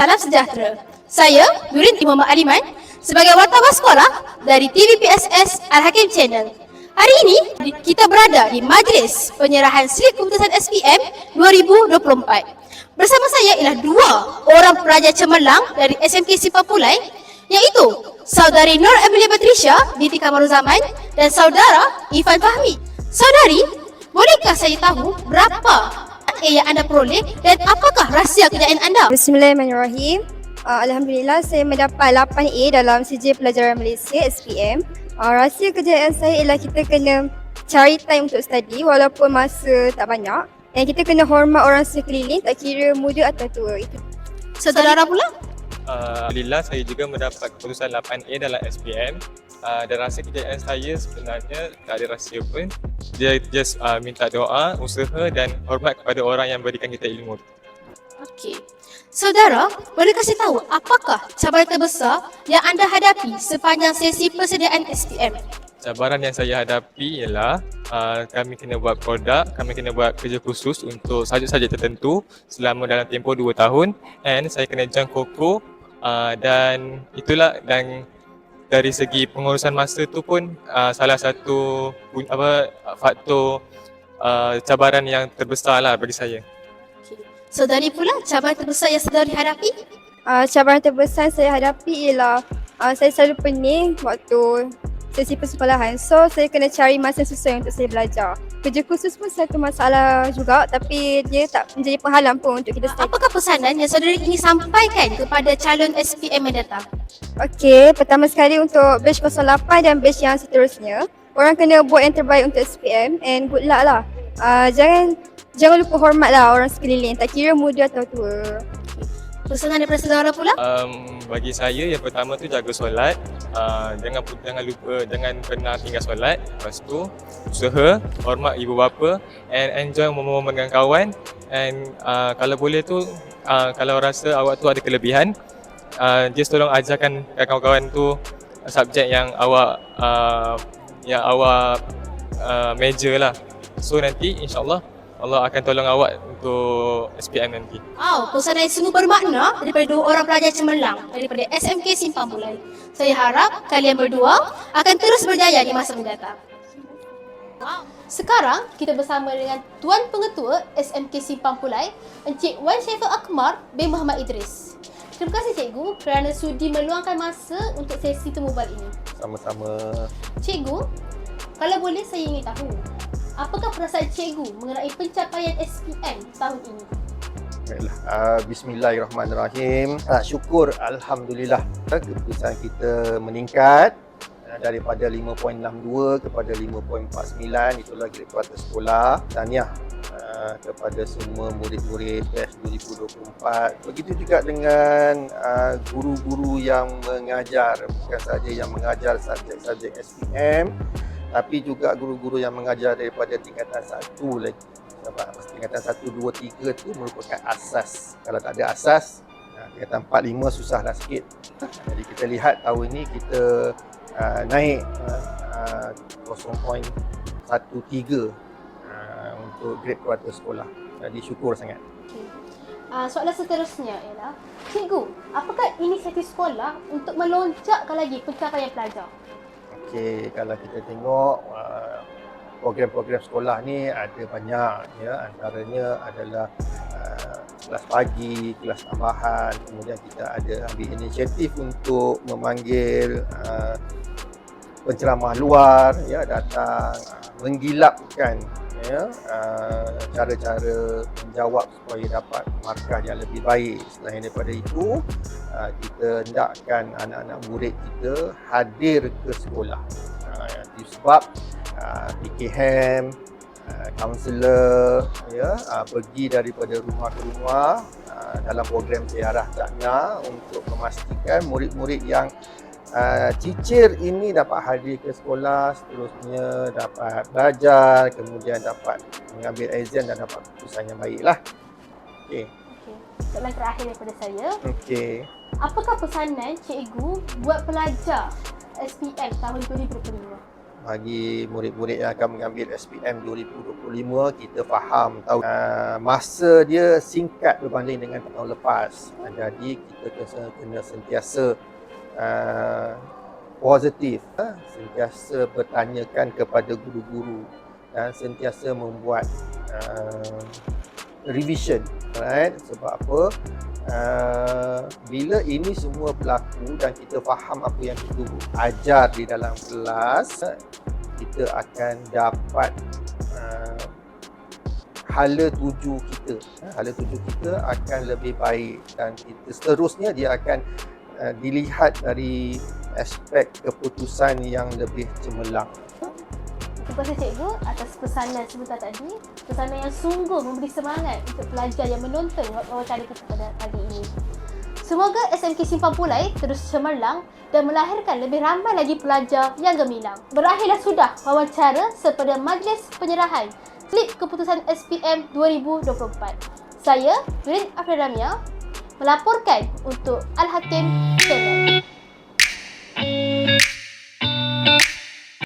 salam sejahtera. Saya Nurin Muhammad Aliman sebagai wartawan sekolah dari TVPSS Al-Hakim Channel. Hari ini kita berada di majlis penyerahan slip keputusan SPM 2024. Bersama saya ialah dua orang pelajar cemerlang dari SMK Sipapulai iaitu saudari Nur Amelia Patricia binti Kamaruzaman dan saudara Ifan Fahmi. Saudari, bolehkah saya tahu berapa A yang anda peroleh dan apakah rahsia kejayaan anda? Bismillahirrahmanirrahim. Uh, Alhamdulillah saya mendapat 8A dalam CJ Pelajaran Malaysia SPM. Uh, rahsia kejayaan saya ialah kita kena cari time untuk study walaupun masa tak banyak. Dan kita kena hormat orang sekeliling tak kira muda atau tua. Itu Saudara pula? Uh, Alhamdulillah saya juga mendapat keputusan 8A dalam SPM uh, dan rasa kejayaan saya sebenarnya tak ada rahsia pun dia just uh, minta doa, usaha dan hormat kepada orang yang berikan kita ilmu Okey. Saudara, boleh kasih tahu apakah cabaran terbesar yang anda hadapi sepanjang sesi persediaan SPM? cabaran yang saya hadapi ialah uh, kami kena buat produk, kami kena buat kerja khusus untuk saja-saja tertentu selama dalam tempoh 2 tahun and saya kena jang koko uh, dan itulah dan dari segi pengurusan masa tu pun uh, salah satu apa faktor uh, cabaran yang terbesar lah bagi saya. Okey. Saudari pula, cabaran terbesar yang saudari hadapi? uh, cabaran terbesar saya hadapi ialah uh, saya selalu pening waktu sesi persekolahan. So saya kena cari masa sesuai untuk saya belajar. Kerja khusus pun satu masalah juga tapi dia tak menjadi penghalang pun untuk kita study. Apakah pesanan yang saudari ingin sampaikan kepada calon SPM yang datang? Okey, pertama sekali untuk batch 08 dan batch yang seterusnya, orang kena buat yang terbaik untuk SPM and good luck lah. Uh, jangan jangan lupa hormat lah orang sekeliling, tak kira muda atau tua. Pesanan daripada saudara pula? Um, bagi saya yang pertama tu jaga solat. Uh, jangan jangan lupa jangan pernah tinggal solat. Lepas tu usaha, hormat ibu bapa and enjoy momen-momen dengan kawan and uh, kalau boleh tu uh, kalau rasa awak tu ada kelebihan uh, just tolong ajarkan kawan-kawan tu subjek yang awak uh, yang awak uh, major lah. So nanti insyaAllah Allah akan tolong awak untuk SPM nanti. Wow, pesanan yang sungguh bermakna daripada dua orang pelajar cemerlang daripada SMK Simpang Pulai. Saya harap kalian berdua akan terus berjaya di masa mendatang. Wow. Sekarang kita bersama dengan Tuan Pengetua SMK Simpang Pulai, Encik Wan Syaiful Akmar bin Muhammad Idris. Terima kasih Cikgu kerana sudi meluangkan masa untuk sesi temu balik ini. sama-sama Cikgu, kalau boleh saya ingin tahu, apakah perasaan cikgu mengenai pencapaian SPM tahun ini? Baiklah, uh, Bismillahirrahmanirrahim. Uh, syukur Alhamdulillah keputusan kita meningkat daripada 5.62 kepada 5.49 itulah kuartal sekolah. Tahniah uh, kepada semua murid-murid batch 2024. Begitu juga dengan uh, guru-guru yang mengajar, bukan saja yang mengajar subjek-subjek SPM tapi juga guru-guru yang mengajar daripada tingkatan satu lagi sebab tingkatan 1, 2, 3 tu merupakan asas. Kalau tak ada asas, tingkatan 4, 5 susahlah sikit. Jadi kita lihat tahun ini kita uh, naik uh, 0.13 uh, untuk grade kuartal sekolah. Jadi syukur sangat. Uh, soalan seterusnya ialah, Cikgu, apakah inisiatif sekolah untuk melonjakkan lagi pencapaian pelajar? Okey, kalau kita tengok uh, program-program sekolah ni ada banyak ya, antaranya adalah uh, kelas pagi, kelas tambahan, kemudian kita ada ambil inisiatif untuk memanggil uh, penceramah luar ya datang uh, menggilapkan ya cara-cara menjawab supaya dapat markah yang lebih baik. Selain daripada itu, uh, kita hendakkan anak-anak murid kita hadir ke sekolah. Uh, sebab PKM, kaunselor ya pergi daripada rumah ke rumah dalam program ziarah takna untuk memastikan murid-murid yang uh, cicir ini dapat hadir ke sekolah seterusnya dapat belajar kemudian dapat mengambil exam dan dapat keputusan yang baiklah. Okey. Okay. Soalan terakhir daripada saya, Okey. apakah pesanan cikgu buat pelajar SPM tahun 2025? bagi murid-murid yang akan mengambil SPM 2025 kita faham tahu uh, masa dia singkat berbanding dengan tahun lepas uh, jadi kita kena, kena sentiasa uh, positif uh, sentiasa bertanyakan kepada guru-guru dan sentiasa membuat uh, revision right sebab apa? Uh, bila ini semua berlaku dan kita faham apa yang kita ajar di dalam kelas kita akan dapat uh, hala tuju kita uh, hala tuju kita akan lebih baik dan kita seterusnya dia akan uh, dilihat dari aspek keputusan yang lebih cemerlang Terima kasih cikgu atas pesanan sebentar tadi. Pesanan yang sungguh memberi semangat untuk pelajar yang menonton wawancara kita pada pagi ini. Semoga SMK Simpang Pulai terus cemerlang dan melahirkan lebih ramai lagi pelajar yang gemilang. Berakhirlah sudah wawancara sepada majlis penyerahan slip keputusan SPM 2024. Saya, Nurin Afri Ramia, melaporkan untuk Al-Hakim Channel.